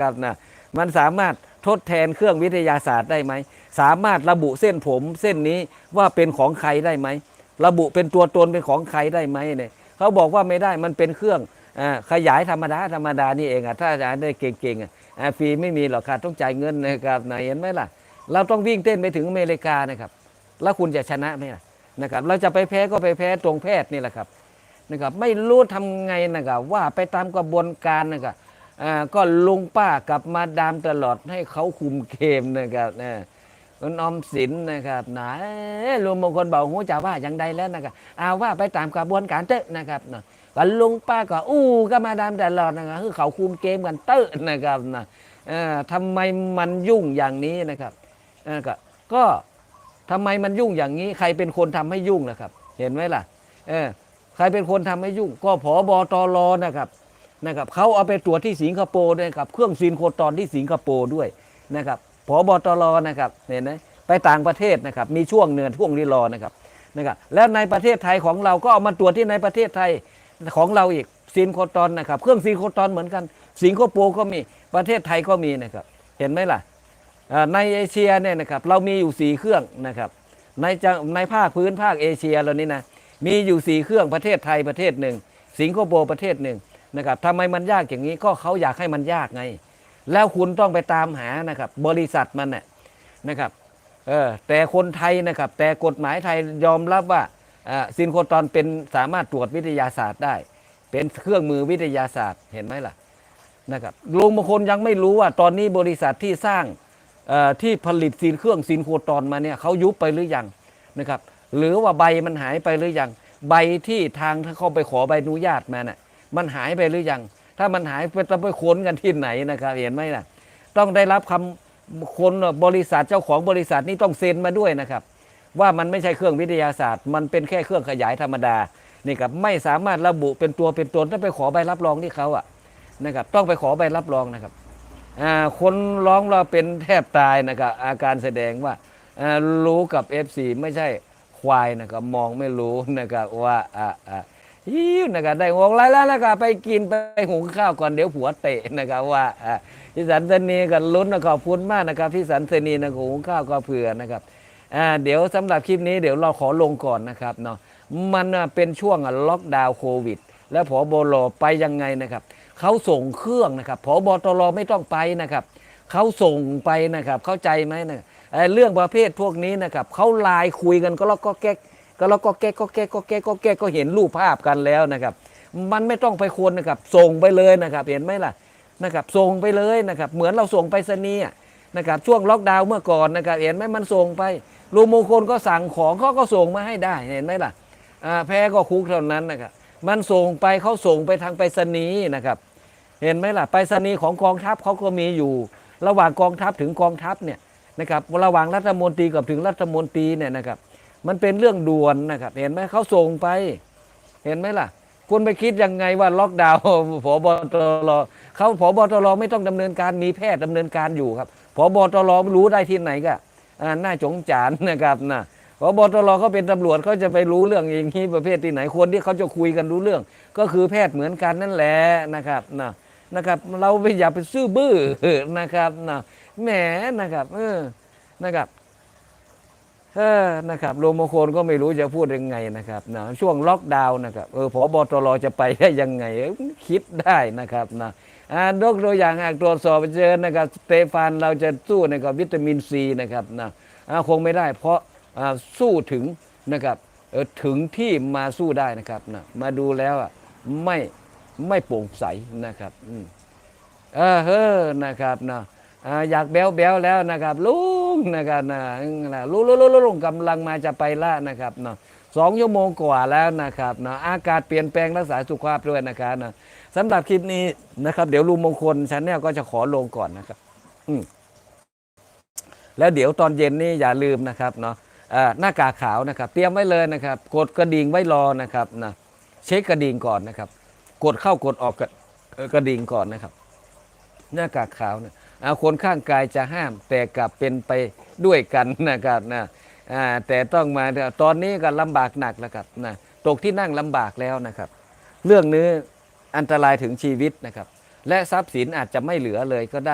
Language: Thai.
ครับนะมันสามารถทดแทนเครื่องวิทยาศาสตร์ได้ไหม สามารถระบุเส้นผมเส้นนี้ว่าเป็นของใครได้ไหม ระบุเป็นตัวตนเป็นของใครได้ไหมเนี่ยเขาบอกว่าไม่ได้มันเป็นเครื่องอขยายธรรมดาธรรมดานี่เองอะถ้าอาจารย์ได้เก่งๆอะอ่าฟรีไม่มีหรอกค่ะต้องจ่ายเงินนะครับนเห็นไหมล่ะ เราต้องวิ่งเต้นไปถึงอเมริกานะครับ แล้วคุณจะชนะไหมล่ะนะครับเราจะไปแพ้ก็ไปแพ้ตรงแพทย์นี่แหละครับนะครับไม่รู้ทำไงนะครับว่าไปตามกระบวนการนะครับ อ่าก็ลุงป้ากับมาดามตลอดให้เขาคุมเกมนะครับนะคุณอมสินนะครับนะเอ้ยลุงบางคนบอกหูจะว่าอย่างใดแล้วนะครับเอาว่าไปตามกระบวนการเตอะนะครับนะก็ลุงป้าก็อู้ก็มาดามตลอดนะครับคือเขาคุมเกมกันเตอะนะครับนะเอ่อทำไมมันยุ่งอย่างนี้นะครับเออก็ก็ทำไมมันยุ่งอย่างนี้ ใครเป็นคนทำให้ยุ่งนะครับ เห็นไหมล่ะเออใครเป็นคนทำให้ยุ่ง ก็ผอบอตรนะครับ นะครับเขาเอาไปตรวจที่สิงคโปร์ด้วยครับเครื่องซินโครตอนที่สิงคโปร์ด้วยนะครับผอบอตรนะครับเห็นไหมไปต่างประเทศนะครับมีช่วงเนือนช่วงนี้รอนะครับนะครับแล้วในประเทศไทยของเราก็เอามาตรวจที่ในประเทศไทยของเราอีกซินโครตอนนะครับ เครื่องซินโครตอนเหมือนกัน สิงคโปร์ก็มีประเทศไทยก็มีนะครับ เห็นไหมล่ะในเอเชียเนี่ยนะครับเรามีอยู่สี่เครื่องนะครับในจังในภาคพื้นภาคเอเชียเรานี่นะมีอยู่สี่เครื่องประเทศไทยประเทศหนึ่งสิงคโปร์ประเทศหนึ่ง นะครับทำไมมันยากอย่างนี้ก็เขาอยากให้มันยากไง แล้วคุณต้องไปตามหานะครับ บริษัทมันน่ะนะครับเออแต่คนไทยนะครับ แต่กฎหมายไทยยอมรับว่าซินโครตอนเป็นสามารถตรวจวิทยาศาสตร์ได้ เป็นเครื่องมือวิทยาศาสตร์เห็นไหมล่ะนะครับลุงบางคนยังไม่รู้ว่าตอนนี้บริษัทที่สร้างที่ผลิตซีนเครื่องซีนโครตอนมาเนี่ยเขายุบไปหรือยังนะครับ หรือว่าใบมันหายไปหรือยังใบที่ทางถ้าเขาไปขอใบอนุญาตมาเน่ะ มันหายไปหรือยัง ถ้ามันหายไปต้องไปค้นกันที่ไหนนะครับ เห็นไหมล่ะ ต้องได้รับคำคนบริษัทเจ้าของบริษัทนี่ต้องเซ็นมาด้วยนะครับ ว่ามันไม่ใช่เครื่องวิทยาศาสตร์ มันเป็นแค่เครื่องขยายธรรมดานี่ครับไม่สามารถระบุเป็นตัวเป็นตนต้องไปขอใบรับรองที่เขาอะนะครับ ต้องไปขอใบรับรองนะครับคนร้องเราเป็นแทบตายนะครับอาการแสดงว่าอ่ารู้กับ FC ไม่ใช่ควายนะครับมองไม่รู้นะครับว่าอ่า อ่าฮิวนะครับได้งงไรแล้วนะครับไปกินไปหุงข้าวก่อนเดี๋ยวผัวเตะนะครับว่าพี่สันสนีกันลุ้นนะขอบคุณมากนะครับพี่สันสนีนะหุงข้าวก็เผื่อนะครับเดี๋ยวสำหรับคลิปนี้เดี๋ยวเราขอลงก่อนนะครับเนาะมันเป็นช่วงล็อกดาวน์โควิด แล้วผอบลไปยังไงนะครับเขาส่งเครื่องนะครับผอบตรไม่ต้องไปนะครับเขาส่งไปนะครับเข้าใจไหมนะเเรื่องประเภทพวกนี้นะครับเขาไลน์คุยกันก็แล้วก็แก๊ก ก็แล้วก็แก๊กก็แก๊กก็แก๊กก็แก๊กก็เห็นรูปภาพกันแล้วนะครับ มันไม่ต้องไปคนนะครับ ส่งไปเลยนะครับ เห็นไหมล่ะนะครับ ส่งไปเลยนะครับ เหมือนเราส่งไปสนียนะครับ ช่วงล็อกดาวน์เมื่อก่อนนะครับ เห็นไหมมันส่งไปรูมงคลก็สั่งของเขาก็ส่งมาให้ได้ เห็นไหมล่ะอ่าแพ้ก็คุกเท่านั้นนะครับมันส่งไปเขาส่งไปทางไปรษณีย์นะครับ เห็นไหมล่ะไปรษณีย์ของกองทัพเขาก็มีอยู่ ระหว่างกองทัพถึงกองทัพเนี่ยนะครับระหว่างรัฐมนตรีกับถึงรัฐมนตรีเนี่ยนะครับ มันเป็นเรื่องด่วนนะครับ เห็นไหมเขาส่งไป เห็นไหมล่ะ คุณไปคิดยังไงว่าล็อกดาวน์ผบตรเขาผบตรไม่ต้องดำเนินการมีแพทย์ดำเนินการอยู่ครับผบตรรู้ได้ที่ไหนก็อ่าน่าจงจานนะครับนะผบตรเขาเป็นตำรวจเขาจะไปรู้เรื่องอย่างนี้ประเภทที่ไหนคนที่เขาจะคุยกันรู้เรื่อง ก็คือแพทย์เหมือนกันนั่นแหละนะครับนะนะครับ เราไปอย่าไปซื่อบื้อนะครับนะแหมนะครับเออนะครับ เออนะครับโรมงคลก็ไม่รู้จะพูดยังไงนะครับนะช่วงล็อกดาวน์นะครับเออพบตรจะไปได้ยังไงคิดได้นะครับนะอ่ายกตัวอย่างหากตรวจสอบเจอนะครับสเตฟานเราจะสู้ในกับวิตามินซีนะครับนะอ่าคงไม่ได้เพราะสู้ถึงนะครับถึงที่มาสู้ได้นะครับนะมาดูแล้วอะไม่ไม่โปร่งใสนะครับอืมเออเฮ้อนะครับนะอ่าอยากแบ้วแบ้วแล้วนะครับลุง นะครับนะอืมนะลุงลุงลุลุงกำลังมาจะไปละนะครับเนาะสองชั่วโมงกว่าแล้วนะครับเนาะอากาศเปลี่ยนแปลงรักษาสุขภาพด้วยนะครับนะสำหรับคลิปนี้นะครับ เดี๋ยวลุงมงคลชาแนลก็จะขอลงก่อนนะครับ อืมแล้วเดี๋ยวตอนเย็นนี่อย่าลืมนะครับเนาะหน้ากากขาวนะครับ เตรียมไว้เลยนะครับ กดกระดิ่งไว้รอนะครับนะเช็คกระดิ่งก่อนนะครับ กดเข้ากดออกกระเอ่อกระดิ่งก่อนนะครับ หน้ากากขาวเนี่ย คนข้างกายจะห้าม แต่กลับเป็นไปด้วยกันนะครับนะแต่ต้องมาตอนนี้ก็ลำบากหนักแล้วครับนะตกที่นั่งลำบากแล้วนะครับ เรื่องนี้อันตรายถึงชีวิตนะครับ และทรัพย์สินอาจจะไม่เหลือเลยก็ได้